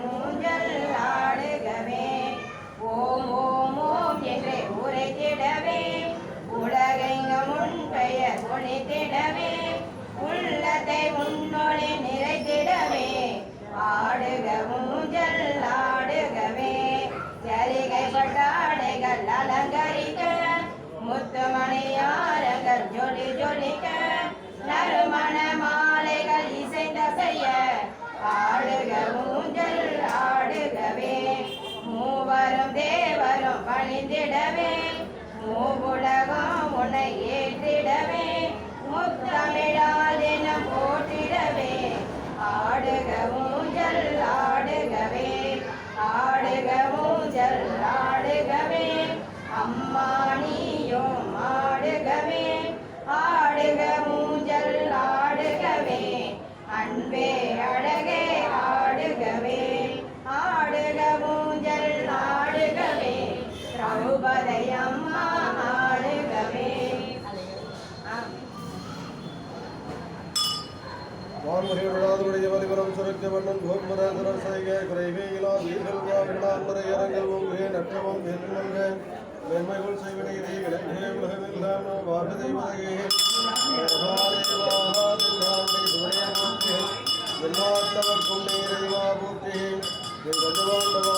மூஞ்சல் ஆடுகவே. ஓம் ஓம் ஓம் என்று உரைத்திடவே உலகெங்கும் பெயர் ஒழித்திடவே உள்ளத்தை உன்னோடு நிறைத்திடவே ஆடுக மூஞ்சல் ஆடுகவே. சரிகைப்பட்டாடைகள் அலங்கரிக்க. முத்துமணியாரங்கள் ஜொலி ஜொலிக்க. நறுமண மாலைகள் இசைந்த செய்ய ஆடுகவும் ஊஞ்சல் ஆடுகவே மூவரும் தேவரும் பணிந்திடவே மூவுலகம் உன்னை ஏற்றிடவே முத்தமிழால் எனும் போற்றிடவே. ஆடுக ஊஞ்சல் ஆடுகவே ஆடுக ஊஞ்சல் ஆடுகவே. அம்மா நீயும் ஆடுகவே ஆடுக ஊஞ்சல் ஆடுகவே. அன்பே அழகே வான்முறையுடைய வலிபுறம் சுரக்க வண்ணன் செய்க குறைவேயிலா வெண்மைகள் என் கஜவாண்டவா